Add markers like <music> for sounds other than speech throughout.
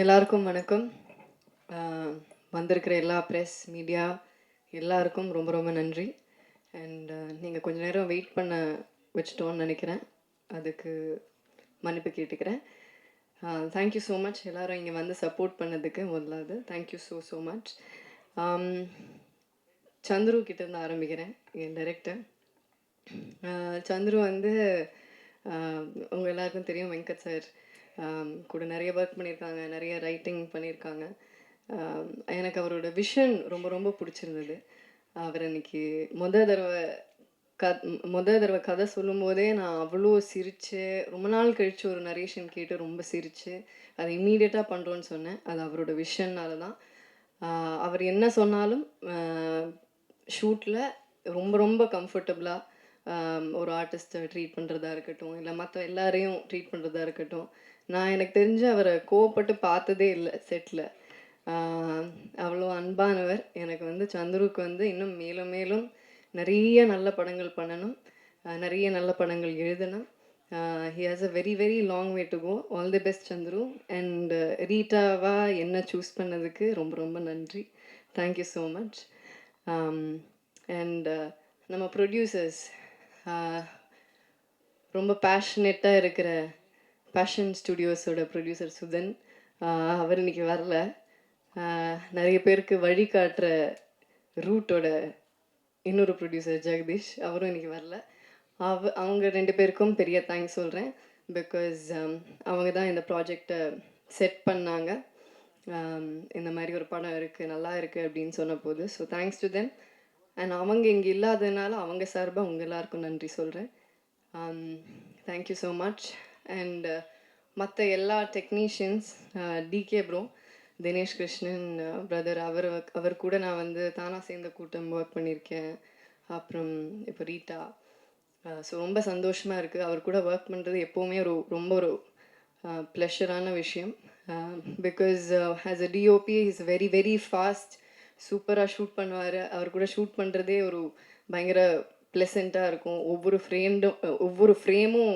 எல்லாருக்கும் வணக்கம். வந்திருக்கிற எல்லா ப்ரெஸ் மீடியா எல்லாருக்கும் ரொம்ப ரொம்ப நன்றி. அண்ட் நீங்கள் கொஞ்ச நேரம் வெயிட் பண்ண வச்சிட்டோன்னு நினைக்கிறேன். அதுக்கு மன்னிப்பு கேட்டுக்கிறேன். தேங்க்யூ ஸோ மச் எல்லாரும் இங்கே வந்து சப்போர்ட் பண்ணதுக்கு முதலாவது thank you so so much Chandru கிட்டேருந்து ஆரம்பிக்கிறேன் என் டைரக்டர் சந்துரு வந்து உங்கள் எல்லாருக்கும் தெரியும் வெங்கட் சார் கூட நிறைய ஒர்க் பண்ணியிருக்காங்க நிறைய ரைட்டிங் பண்ணியிருக்காங்க. எனக்கு அவரோட விஷன் ரொம்ப ரொம்ப பிடிச்சிருந்தது. அவர் இன்னைக்கு முத தடவை க முத தடவை கதை சொல்லும்போதே நான் அவ்வளோ சிரித்து ரொம்ப நாள் கழித்து ஒரு நரேஷன் கேட்டு ரொம்ப சிரித்து அதை இம்மீடியட்டாக பண்ணுறோன்னு சொன்னேன். அது அவரோட விஷன்னால தான். அவர் என்ன சொன்னாலும் ஷூட்டில் ரொம்ப ரொம்ப கம்ஃபர்டபுளாக ஒரு ஆர்டிஸ்ட்டை ட்ரீட் பண்ணுறதா இருக்கட்டும் இல்லை மற்ற எல்லாரையும் ட்ரீட் பண்ணுறதா இருக்கட்டும் நான் எனக்கு தெரிஞ்சு அவரை கோவப்பட்டு பார்த்ததே இல்லை செட்டில் அவ்வளோ அன்பானவர். எனக்கு வந்து சந்துருக்கு வந்து இன்னும் மேலும் மேலும் நிறைய நல்ல படங்கள் பண்ணணும் நிறைய நல்ல படங்கள் எழுதணும். He has a very very long way to go all the best Chandru. And ரீட்டாவாக என்ன சூஸ் பண்ணதுக்கு ரொம்ப ரொம்ப நன்றி. Thank you so much and நம்ம ப்ரொடியூசர்ஸ் ரொம்ப பேஷனேட்டாக இருக்கிற பேஷன் ஸ்டுடியோஸோட ப்ரொடியூசர் சுதன். அவர் இன்னைக்கு வரல. நிறைய பேருக்கு வழி காட்டுற ரூட்டோட இன்னொரு ப்ரொடியூசர் ஜெகதீஷ் அவரும் இன்னைக்கு வரல. அவ அவங்க ரெண்டு பேருக்கும் பெரிய தேங்க்ஸ் சொல்கிறேன் பிகாஸ் அவங்க தான் இந்த ப்ராஜெக்டை செட் பண்ணாங்க. இந்த மாதிரி ஒரு படம் இருக்குது நல்லா இருக்குது அப்படின்னு சொன்ன போது so thanks to then and அவங்க இங்கே இல்லாததுனால அவங்க சார்பாக உங்கள் எல்லாருக்கும் நன்றி சொல்கிறேன் தேங்க்யூ ஸோ மச் அண்ட் மற்ற எல்லா technicians DK bro Dinesh Krishnan uh, brother அவர் அவர் கூட நான் வந்து தானாக சேர்ந்த கூட்டம் ஒர்க் பண்ணியிருக்கேன். அப்புறம் இப்போ ரீட்டா. Uh, ஸோ ரொம்ப சந்தோஷமாக இருக்குது அவர் கூட ஒர்க் பண்ணுறது எப்போவுமே ஒரு ரொம்ப ஒரு uh, ப்ளஷரான விஷயம். Because he's a DOP is very very fast சூப்பராக ஷூட் பண்ணுவார். அவர் கூட ஷூட் பண்ணுறதே ஒரு பயங்கர ப்ளசண்ட்டாக இருக்கும். ஒவ்வொரு ஃப்ரேண்டும் ஒவ்வொரு ஃப்ரேமும்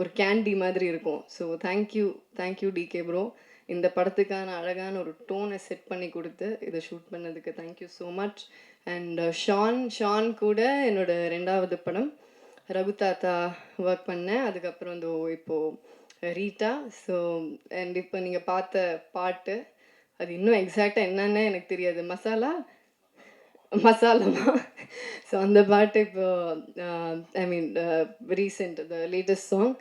ஒரு கேண்டி மாதிரி இருக்கும். So thank you thank you DK bro இந்த படத்துக்கான அழகான ஒரு டோனை செட் பண்ணி கொடுத்து இதை ஷூட் பண்ணதுக்கு thank you so much and Shan Shan கூட என்னோட ரெண்டாவது படம். ரகு தாத்தா ஒர்க் பண்ணேன் அதுக்கப்புறம் இந்த இப்போது ரீட்டா. ஸோ அண்ட் இப்போ நீங்கள் பார்த்த பாட்டு அது இன்னும் எக்ஸாக்டாக என்னன்னு எனக்கு தெரியாது. மசாலா? மசாலாமா ஸோ அந்த பாட்டு இப்போ I mean recent the latest song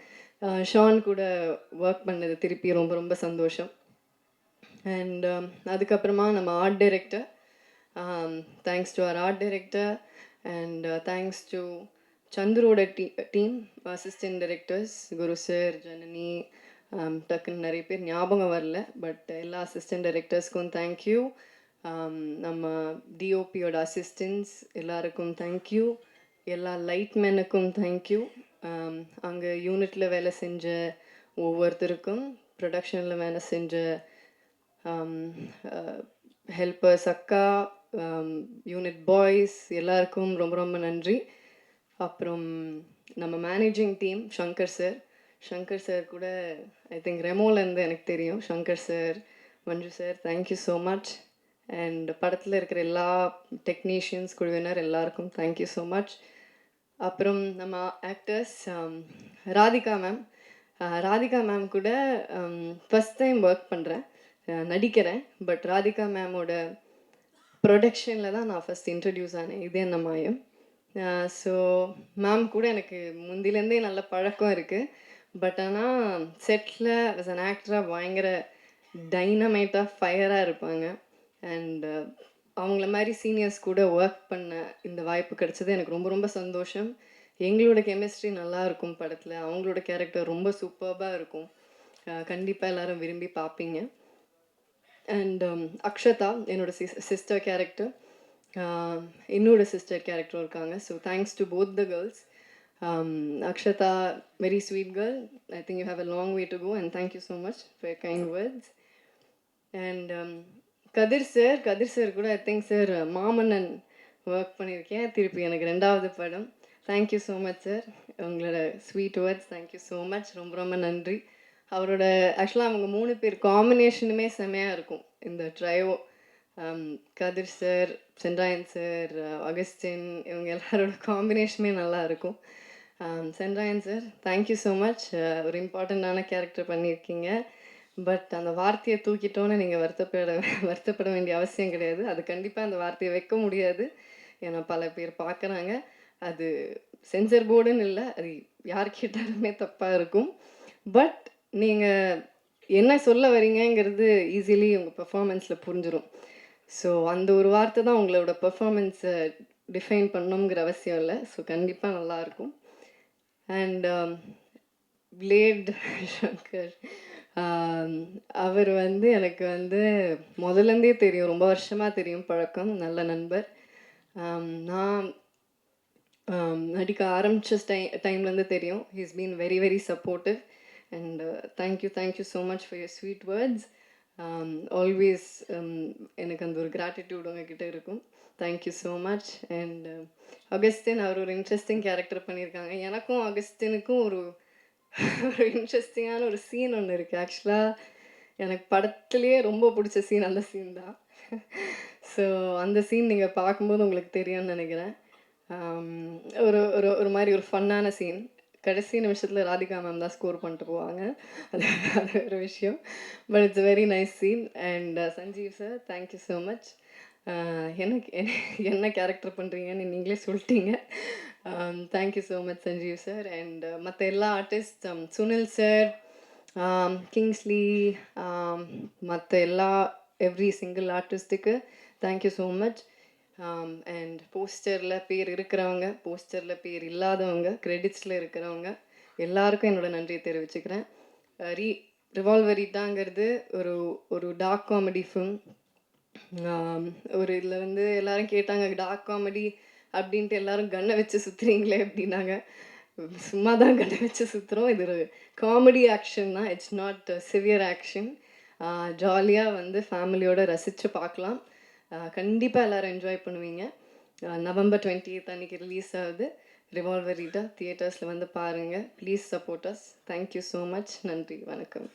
Shaan கூட ஒர்க் பண்ணது திருப்பி ரொம்ப ரொம்ப சந்தோஷம். அண்ட் அதுக்கப்புறமா நம்ம art director thanks to our art director and thanks to சந்துரோட tea team assistant directors Guru sir Janani Um, டக்குன்னு நிறைய பேர் ஞாபகம் வரல பட் எல்லா அசிஸ்டன்ட் டைரக்டர்ஸ்க்கும் தேங்க்யூ நம்ம டிஓபியோட அசிஸ்டன்ஸ் எல்லாருக்கும் தேங்க்யூ எல்லா லைட்மேனுக்கும் தேங்க்யூ அங்கே யூனிட்டில் வேலை செஞ்ச ஒவ்வொருத்தருக்கும் ப்ரொடக்ஷனில் வேலை செஞ்ச um, uh, ஹெல்பர்ஸ் அக்கா um, யூனிட் பாய்ஸ் எல்லாருக்கும் ரொம்ப ரொம்ப நன்றி. அப்புறம் நம்ம managing team Shankar sir Shankar sir கூட ஐ திங்க் ரெமோலேருந்து எனக்கு தெரியும். Shankar sir Manju sir thank you so much and படத்தில் இருக்கிற எல்லா டெக்னீஷியன்ஸ் குழுவினர் எல்லாருக்கும் தேங்க்யூ ஸோ மச் அப்புறம் நம்ம actors um, Radhika ma'am Radhika ma'am கூட ஃபஸ்ட் டைம் ஒர்க் பண்ணுறேன் நடிக்கிறேன். பட் ராதிகா மேமோட ப்ரொடக்ஷனில் தான் நான் ஃபஸ்ட் இன்ட்ரடியூஸ் ஆனேன். இது என்ன மாயம்? ஸோ மேம் கூட எனக்கு முந்திலேருந்தே நல்ல பழக்கம் இருக்குது பட் ஆனால் செட்டில் அஸ் அன் ஆக்டராக பயங்கர டைனமைட்டாக ஃபயராக இருப்பாங்க. அண்டு uh, அவங்கள மாதிரி சீனியர்ஸ் கூட ஒர்க் பண்ண இந்த வாய்ப்பு கிடைச்சது எனக்கு ரொம்ப ரொம்ப சந்தோஷம். எங்களோட கெமிஸ்ட்ரி நல்லா இருக்கும் படத்தில். அவங்களோட கேரக்டர் ரொம்ப சூப்பர்பாக இருக்கும். Uh, கண்டிப்பாக எல்லாரும் விரும்பி பார்ப்பீங்க அண்ட் um, அக்ஷதா என்னோட சிஸ் சிஸ்டர் கேரக்டர் இன்னோட சிஸ்டர் கேரக்டரும் இருக்காங்க. So thanks to both the girls Akshata very sweet girl I think you have a long way to go and thank you so much for kind words and Kathir sir Kathir sir கூட I think sir Maamannan work பண்ணியிருக்கேன். திருப்பி எனக்கு ரெண்டாவது படம். Thank you so much sir உங்களோட sweet words thank you so much ரொம்ப ரொம்ப நன்றி. அவரோட ஆக்சுவலாக அவங்க மூணு பேர் காம்பினேஷனுமே செமையாக இருக்கும். இந்த trio Kathir sir Sendrayan sir Augustine இவங்க எல்லாரோட காம்பினேஷனுமே நல்லா இருக்கும். Sendrayan sir thank you so much ஒரு இம்பார்ட்டண்ட்டான கேரக்டர் பண்ணியிருக்கீங்க. பட் அந்த வார்த்தையை தூக்கிட்டோன்னு நீங்கள் வருத்தப்பட வருத்தப்பட வேண்டிய அவசியம் கிடையாது. அது கண்டிப்பாக அந்த வார்த்தையை வைக்க முடியாது. ஏன்னா பல பேர் பார்க்குறாங்க. அது சென்சர் போர்டுன்னு இல்லை அது யார் கேட்டாலுமே தப்பாக இருக்கும். பட் நீங்கள் என்ன சொல்ல வரீங்கங்கிறது ஈஸிலி உங்கள் பெர்ஃபார்மன்ஸில் புரிஞ்சிடும் ஸோ அந்த ஒரு வார்த்தை தான் உங்களோட பெர்ஃபார்மன்ஸை டிஃபைன் பண்ணணுங்கிற அவசியம் இல்லை. ஸோ கண்டிப்பாக நல்லாயிருக்கும் அண்ட் பிளேட் சங்கர் அவர் வந்து எனக்கு வந்து முதலேருந்தே தெரியும். ரொம்ப வருஷமாக தெரியும் பழக்கம். நல்ல நண்பர். Um, நான் um, நடிக்க ஆரம்பித்த டை டைம்லேருந்து தெரியும். He's been very very supportive and thank you thank you so much for your sweet words always எனக்கு அந்த ஒரு கிராட்டிடியூட் உங்ககிட்ட இருக்கும். Thank you so much and Augustine அவர் ஒரு இன்ட்ரெஸ்டிங் கேரக்டர் பண்ணியிருக்காங்க. எனக்கும் அகஸ்டினுக்கும் ஒரு <laughs> ஒரு இன்ட்ரெஸ்டிங்கான ஒரு சீன் ஒன்று இருக்குது ஆக்சுவலாக எனக்கு படத்துலேயே ரொம்ப பிடிச்ச சீன் அந்த சீன் தான். <laughs> ஸோ அந்த சீன் நீங்கள் பார்க்கும்போது உங்களுக்கு தெரியும்னு நினைக்கிறேன். Um, ஒரு ஒரு ஒரு மாதிரி ஒரு ஃபன்னான சீன் கடைசி நிமிஷத்தில் ராதிகா மேம் தான் ஸ்கோர் பண்ணிட்டு போவாங்க. <laughs> அது அது ஒரு விஷயம். But it's very nice scene and Sanjeev sir thank you so much என்ன என்ன கேரக்டர் பண்ணுறீங்கன்னு நீங்களே சொல்லிட்டீங்க. Thank you so much Sanjeev sir and மற்ற எல்லா ஆர்டிஸ்ட் சுனில் சார் கிங்ஸ்லி மற்ற எல்லா every single ஆர்டிஸ்ட்டுக்கு thank you so much and போஸ்டரில் பேர் இருக்கிறவங்க போஸ்டரில் பேர் இல்லாதவங்க கிரெடிட்ஸில் இருக்கிறவங்க எல்லாருக்கும் என்னோட நன்றியை தெரிவிச்சுக்கிறேன். ரீ ரிவால்வரிட்டாங்கிறது ஒரு ஒரு டார்க் காமெடி ஃபிலிம் ஒரு இதில் வந்து எல்லாரும் கேட்டாங்க டார்க் காமெடி அப்படின்ட்டு எல்லாரும் கண்ணை வச்சு சுற்றுறீங்களே அப்படின்னாங்க. சும்மா தான் கண்ணை வச்சு சுற்றுறோம் இது ஒரு காமெடி ஆக்ஷன் தான். இட்ஸ் நாட் சிவியர் ஆக்ஷன் ஜாலியாக வந்து ஃபேமிலியோட ரசித்து பார்க்கலாம். கண்டிப்பாக எல்லாரும் என்ஜாய் பண்ணுவீங்க. நவம்பர் டுவெண்ட்டி அன்னைக்கு ரிலீஸ் ஆகுது. ரிவால்வர் ரீட்டா தியேட்டர்ஸில் வந்து பாருங்கள் please support us thank you so much நன்றி. வணக்கம்.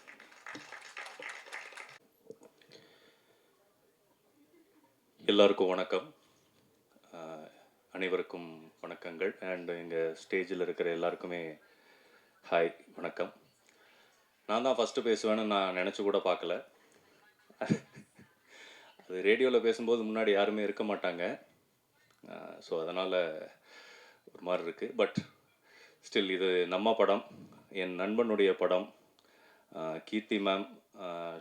எல்லாருக்கும் வணக்கம். அனைவருக்கும் வணக்கங்கள். அண்ட் எங்கள் ஸ்டேஜில் இருக்கிற எல்லாருக்குமே ஹாய் வணக்கம். நான் தான் ஃபஸ்ட்டு பேசுவேன்னு நான் நினச்சி கூட பார்க்கல. அது ரேடியோவில் பேசும்போது முன்னாடி யாருமே இருக்க மாட்டாங்க. ஸோ அதனால் ஒரு மாதிரி இருக்குது பட் ஸ்டில் இது நம்ம படம் என் நண்பனுடைய படம். Keerthi ma'am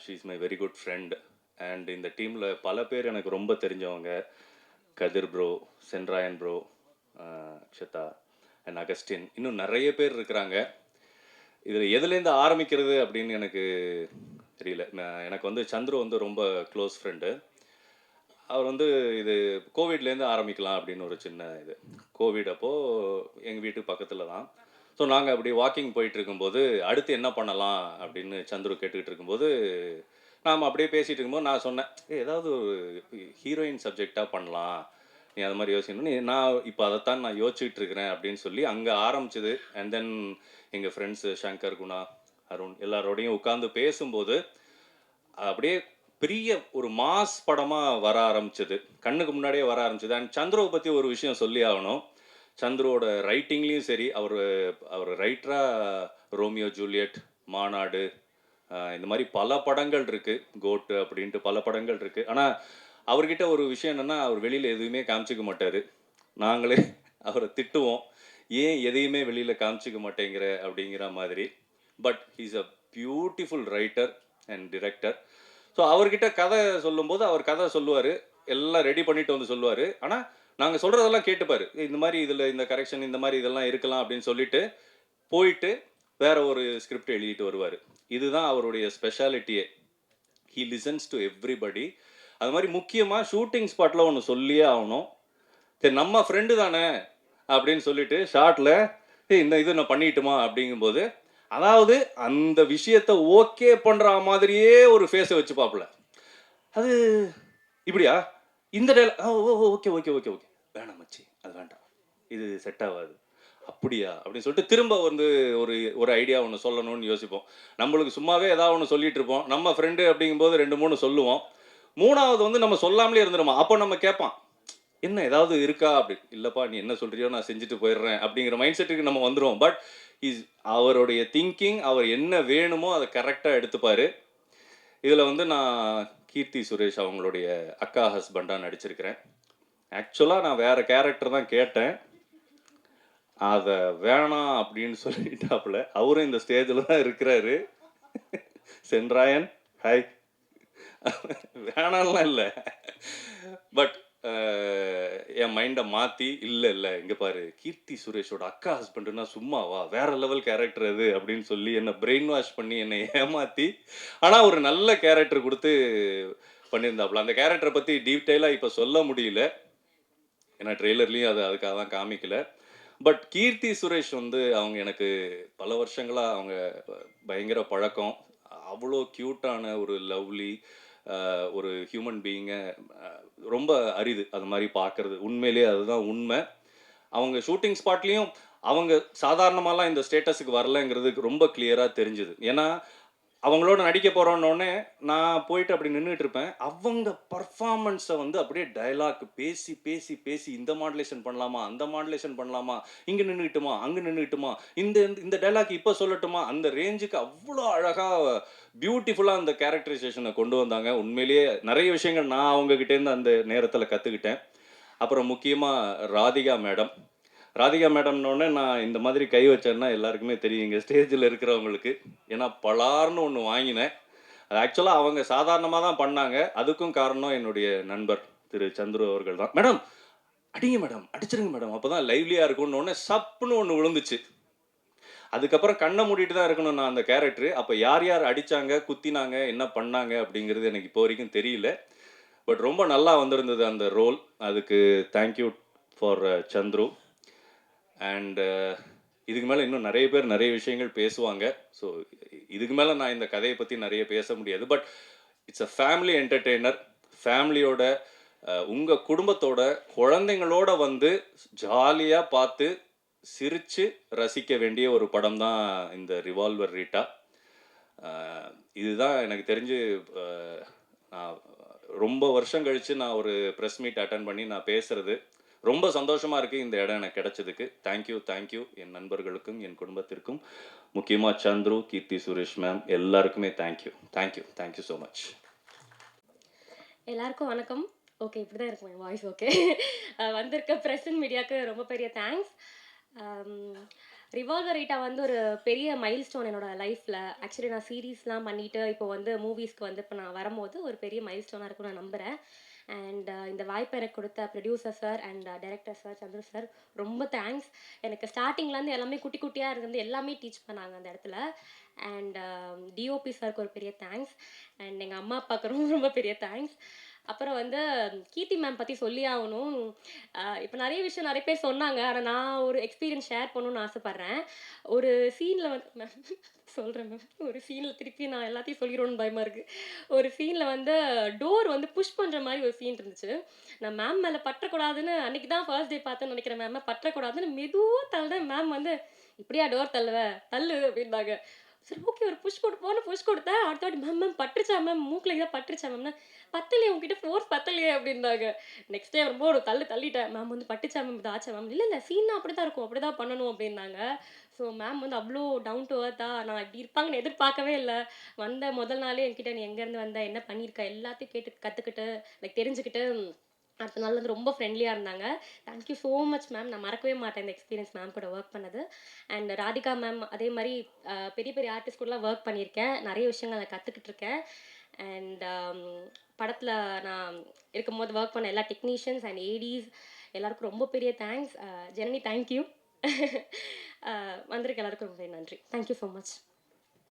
she is my very good friend and இந்த டீமில் பல பேர் எனக்கு ரொம்ப தெரிஞ்சவங்க. Kathir bro Sendrayan bro Akshata and Augustine. இன்னும் நிறைய பேர் இருக்கிறாங்க. இதில் எதுலேருந்து ஆரம்பிக்கிறது அப்படின்னு எனக்கு தெரியல. எனக்கு வந்து சந்துரு வந்து ரொம்ப க்ளோஸ் ஃப்ரெண்டு அவர் வந்து இது கோவிட்லேருந்து ஆரம்பிக்கலாம் அப்படின்னு ஒரு சின்ன இது. கோவிட் அப்போது எங்கள் வீட்டு பக்கத்தில் தான். ஸோ நாங்கள் அப்படி வாக்கிங் போயிட்டு இருக்கும்போது அடுத்து என்ன பண்ணலாம் அப்படின்னு சந்துரு கேட்டுக்கிட்டு இருக்கும்போது நாம் அப்படியே பேசிகிட்டு இருக்கும்போது நான் சொன்னேன் ஏதாவது ஒரு ஹீரோயின் சப்ஜெக்டாக பண்ணலாம். நீ அது மாதிரி யோசிக்கணும். நீ நான் இப்போ அதைத்தான் நான் யோசிச்சுட்டு இருக்கிறேன் அப்படின்னு சொல்லி அங்கே ஆரம்பிச்சது. அண்ட் தென் எங்கள் ஃப்ரெண்ட்ஸு சங்கர் குணா அருண் எல்லாரோடையும் உட்காந்து பேசும்போது அப்படியே பெரிய ஒரு மாஸ் படமாக வர ஆரம்பிச்சது. கண்ணுக்கு முன்னாடியே வர ஆரம்பிச்சது. அண்ட் சந்துருவை பற்றி ஒரு விஷயம் சொல்லி ஆகணும். சந்துருவோட ரைட்டிங்லேயும் சரி அவர் அவர் ரைட்டராக ரோமியோ ஜூலியட் மாநாடு இந்த மாதிரி பல படங்கள் இருக்குது கோட்டு அப்படின்ட்டு பல படங்கள் இருக்குது ஆனால் அவர்கிட்ட ஒரு விஷயம் என்னென்னா அவர் வெளியில் எதுவுமே காமிச்சிக்க மாட்டார். நாங்களே <laughs> அவரை திட்டுவோம். ஏன் எதையுமே வெளியில் காமிச்சிக்க மாட்டேங்கிற? அப்படிங்கிற மாதிரி. But he's a beautiful writer and director so அவர்கிட்ட கதை சொல்லும்போது அவர் கதை சொல்லுவார். எல்லாம் ரெடி பண்ணிட்டு வந்து சொல்லுவார். ஆனால் நாங்கள் சொல்கிறதெல்லாம் கேட்டுப்பார். இந்த மாதிரி இதில் இந்த கரெக்ஷன் இந்த மாதிரி இதெல்லாம் இருக்கலாம் அப்படின்னு சொல்லிட்டு போயிட்டு வேற ஒரு ஸ்கிரிப்ட் எழுதிட்டு வருவார். இதுதான் அவருடைய ஸ்பெஷாலிட்டியே ஹீ லிசன்ஸ் டு எவ்ரிபடி அது மாதிரி முக்கியமாக ஷூட்டிங் ஸ்பாட்டில் ஒன்று சொல்லியே ஆகணும். சரி நம்ம ஃப்ரெண்டு தானே அப்படின்னு சொல்லிட்டு ஷார்ட்டில் இந்த இது நான் பண்ணிட்டுமா? அப்படிங்கும்போது அதாவது அந்த விஷயத்த ஓகே பண்ணுற மாதிரியே ஒரு ஃபேஸை வச்சு பார்ப்பல அது இப்படியா? இந்த டைல oh okay okay okay okay. வேணாம் மச்சி அது வேண்டாம். இது செட் ஆகாது. அப்படியா? அப்படின்னு சொல்லிட்டு திரும்ப வந்து ஒரு ஒரு ஐடியா ஒன்று சொல்லணும்னு யோசிப்போம். நம்மளுக்கு சும்மாவே ஏதாவது ஒன்று சொல்லிட்டு இருப்போம் நம்ம ஃப்ரெண்டு அப்படிங்கும்போது ரெண்டு மூணு சொல்லுவோம். மூணாவது வந்து நம்ம சொல்லாமலே இருந்துருமா? அப்போ நம்ம கேட்பான் என்ன ஏதாவது இருக்கா? அப்படி இல்லைப்பா நீ என்ன சொல்றியோ நான் செஞ்சுட்டு போயிடுறேன். அப்படிங்கிற மைண்ட் செட்டுக்கு நம்ம வந்துடுவோம் பட் இஸ் அவருடைய திங்கிங் அவர் என்ன வேணுமோ அதை கரெக்டாக எடுத்துப்பார். இதில் வந்து நான் கீர்த்தி சுரேஷ் அவங்களுடைய அக்கா ஹஸ்பண்டாக நடிச்சிருக்கிறேன். ஆக்சுவலாக நான் வேறு கேரக்டர் தான் கேட்டேன். அதை வேணாம் அப்படின்னு சொல்லிட்டாப்புல. அவரும் இந்த ஸ்டேஜில் தான் இருக்கிறாரு. சென்ராயன் ஹாய் வேணாம்லாம் இல்லை. பட் என் மைண்டை மாற்றி இல்லை இல்லை இங்கே பாரு கீர்த்தி சுரேஷோட அக்கா ஹஸ்பண்டுனா சும்மாவா? வேற லெவல் கேரக்டர் அது அப்படின்னு சொல்லி என்னை பிரெயின் வாஷ் பண்ணி என்னை ஏமாற்றி ஆனால் ஒரு நல்ல கேரக்டர் கொடுத்து பண்ணியிருந்தாப்புல. அந்த கேரக்டரை பற்றி டீட்டெயிலாக இப்போ சொல்ல முடியல. ஏன்னா ட்ரெய்லர்லேயும் அது அதுக்காக தான் காமிக்கலை. பட் கீர்த்தி சுரேஷ் வந்து அவங்க எனக்கு பல வருஷங்களாக அவங்க பயங்கர பழக்கம். அவ்வளோ க்யூட்டான ஒரு லவ்லி ஒரு ஹியூமன் பீயிங்கை ரொம்ப அரிது அது மாதிரி பார்க்கறது. உண்மையிலேயே அதுதான் உண்மை. அவங்க ஷூட்டிங் ஸ்பாட்லேயும் அவங்க சாதாரணமாலாம் இந்த ஸ்டேட்டஸுக்கு வரலங்கிறது ரொம்ப கிளியராக தெரிஞ்சுது. ஏன்னா அவங்களோட நடிக்க போகிறோன்னொடனே நான் போயிட்டு அப்படி நின்றுட்டு இருப்பேன் அவங்க பர்ஃபார்மன்ஸை வந்து அப்படியே டயலாக் பேசி பேசி பேசி இந்த மாடுலேஷன் பண்ணலாமா அந்த மாடுலேஷன் பண்ணலாமா இங்கே நின்றுக்கிட்டுமா அங்கே நின்றுட்டுமா இந்த இந்த டைலாக் இப்போ சொல்லட்டுமா அந்த ரேஞ்சுக்கு அவ்வளோ அழகாக பியூட்டிஃபுல்லாக அந்த கேரக்டரைசேஷனை கொண்டு வந்தாங்க. உண்மையிலேயே நிறைய விஷயங்கள் நான் அவங்ககிட்டேருந்து அந்த நேரத்தில் கற்றுக்கிட்டேன் அப்புறம் முக்கியமாக ராதிகா மேடம். ராதிகா மேடம்னோடனே நான் இந்த மாதிரி கை வச்சேன்னா எல்லாருக்குமே தெரியும் இங்கே ஸ்டேஜில் இருக்கிறவங்களுக்கு. ஏன்னா பலார்னு ஒன்று வாங்கினேன். அது ஆக்சுவலாக அவங்க சாதாரணமாக தான் பண்ணாங்க. அதுக்கும் காரணம் என்னுடைய நண்பர் திரு சந்துரு அவர்கள் தான். மேடம் அடிங்க மேடம் அடிச்சிருங்க மேடம். அப்போ தான் லைவ்லியாக இருக்கும்னு ஒன்று சப்புன்னு ஒன்று விழுந்துச்சு. அதுக்கப்புறம் கண்ணை மூடிட்டு தான் இருக்கணும் நான் அந்த கேரக்டர் அப்போ யார் யார் அடித்தாங்க குத்தினாங்க என்ன பண்ணாங்க அப்படிங்கிறது எனக்கு இப்போ வரைக்கும் தெரியல. பட் ரொம்ப நல்லா வந்திருந்தது அந்த ரோல் அதுக்கு thank you for Chandru. And uh, இதுக்கு மேலே இன்னும் நிறைய பேர் நிறைய விஷயங்கள் பேசுவாங்க. ஸோ இதுக்கு மேலே நான் இந்த கதையை பற்றி நிறைய பேச முடியாது. But it's a family entertainer ஃபேமிலியோட உங்கள் குடும்பத்தோட குழந்தைங்களோட வந்து ஜாலியாக பார்த்து சிரித்து ரசிக்க வேண்டிய ஒரு படம் தான் இந்த ரிவால்வர் ரீட்டா இதுதான் எனக்கு தெரிஞ்சு நான் ரொம்ப வருஷம் கழித்து நான் ஒரு ப்ரெஸ் மீட் அட்டன் பண்ணி நான் பேசுகிறது ரொம்ப சந்தோஷமாக இருக்குது இந்த இடம் எனக்கு கிடச்சதுக்கு. தேங்க்யூ தேங்க்யூ என் நண்பர்களுக்கும் என் குடும்பத்திற்கும். முக்கியமாக சந்துரு கீர்த்தி சுரேஷ் மேம் எல்லாருக்குமே thank you thank you thank you so much எல்லாருக்கும் வணக்கம். ஓகே இப்படி தான் இருக்கும் <laughs> வாய்ஸ் ஓகே வந்திருக்க ப்ரெஸ் அண்ட் மீடியாவுக்கு ரொம்ப பெரிய தேங்க்ஸ் ரிவால்வர் ரீட்டா வந்து ஒரு பெரிய மைல் ஸ்டோன் என்னோட லைஃப்பில் ஆக்சுவலி நான் சீரீஸ்லாம் பண்ணிவிட்டு இப்போ வந்து மூவிஸ்க்கு வந்து இப்போ நான் வரும்போது ஒரு பெரிய மைல் ஸ்டோனாக இருக்கும்னு நான் நம்புகிறேன் அண்ட் uh, இந்த வாய்ப்பை எனக்கு கொடுத்த producer sir and director sir Chandra sir ரொம்ப தேங்க்ஸ் எனக்கு ஸ்டார்டிங்லேருந்து எல்லாமே குட்டி குட்டியாக இருந்து எல்லாமே டீச் பண்ணாங்க அந்த இடத்துல. அண்ட் டிஓபி சாருக்கு ஒரு பெரிய தேங்க்ஸ் அண்ட் எங்கள் அம்மா அப்பாவுக்கு ரொம்ப ரொம்ப பெரிய தேங்க்ஸ் அப்புறம் வந்து கீர்த்தி மேம் பற்றி சொல்லி ஆகணும். இப்போ நிறைய விஷயம் நிறைய பேர் சொன்னாங்க. ஆனால் நான் ஒரு எக்ஸ்பீரியன்ஸ் ஷேர் பண்ணணும்னு ஆசைப்பட்றேன். ஒரு சீனில் வந்து மேம் சொல்கிறேன் மேம் ஒரு சீனில் திருப்பி நான் எல்லாத்தையும் சொல்லிடுவோன்னு பயமாக இருக்குது ஒரு சீனில் வந்து டோர் வந்து புஷ் பண்ணுற மாதிரி ஒரு சீன் இருந்துச்சு. நான் மேம் மேலே பற்றக்கூடாதுன்னு அன்றைக்கி தான் ஃபர்ஸ்ட் டே பார்த்தேன்னு நினைக்கிறேன் மேம் பற்றக்கூடாதுன்னு மெதுவாக தள்ளுறேன் மேம் வந்து இப்படியா டோர் தள்ளுவ? தள்ளு அப்படின்னாங்க. சரி ஓகே ஒரு புஷ் கொடுப்போன்னு புஷ் கொடுத்தேன் அடுத்த வாட்டி மேம் மேம் பட்டுருச்சா மேம் மூக்கில் இதாக பட்டுருச்சா மேம்னா பத்தலையே உங்ககிட்ட ஃபோர்ஸ் பத்தலையே அப்படின்னாங்க. நெக்ஸ்ட் டே ரொம்ப ஒரு தள்ளு தள்ளிட்டேன். மேம் வந்து பட்டுச்சா மேம் இது ஆச்சா மேம் இல்லை இல்லை சீனா அப்படி தான் இருக்கும். அப்படி தான் பண்ணணும் அப்படின்னாங்க. ஸோ மேம் வந்து அவ்வளோ டவுன் டு அர்த்தா நான் இப்படி இருப்பாங்கன்னு எதிர்பார்க்கவே இல்லை. வந்த முதல் நாளே என்கிட்ட நீ எங்கேருந்து வந்த? என்ன பண்ணியிருக்க? எல்லாத்தையும் கேட்டு கற்றுக்கிட்டு லைக் தெரிஞ்சுக்கிட்டு அடுத்த நாள் வந்து ரொம்ப ஃப்ரெண்ட்லியாக இருந்தாங்க. தேங்க்யூ ஸோ மச் மேம் நான் மறக்கவே மாட்டேன் இந்த எக்ஸ்பீரியன்ஸ் மேம் கூட ஒர்க் பண்ணது. அண்ட் ராதிகா மேம் அதே மாதிரி பெரிய பெரிய ஆர்டிஸ்ட் கூடலாம் ஒர்க் பண்ணியிருக்கேன். நிறைய விஷயங்கள் நான் கற்றுக்கிட்டு இருக்கேன் அண்ட் um, படத்தில் நான் இருக்கும்போது ஒர்க் பண்ண எல்லா டெக்னீஷியன்ஸ் அண்ட் ஏடிஸ் எல்லாருக்கும் ரொம்ப பெரிய தேங்க்ஸ் ஜெனனி தேங்க்யூ <laughs> வந்திருக்க எல்லாருக்கும் ரொம்ப நன்றி. Thank you so much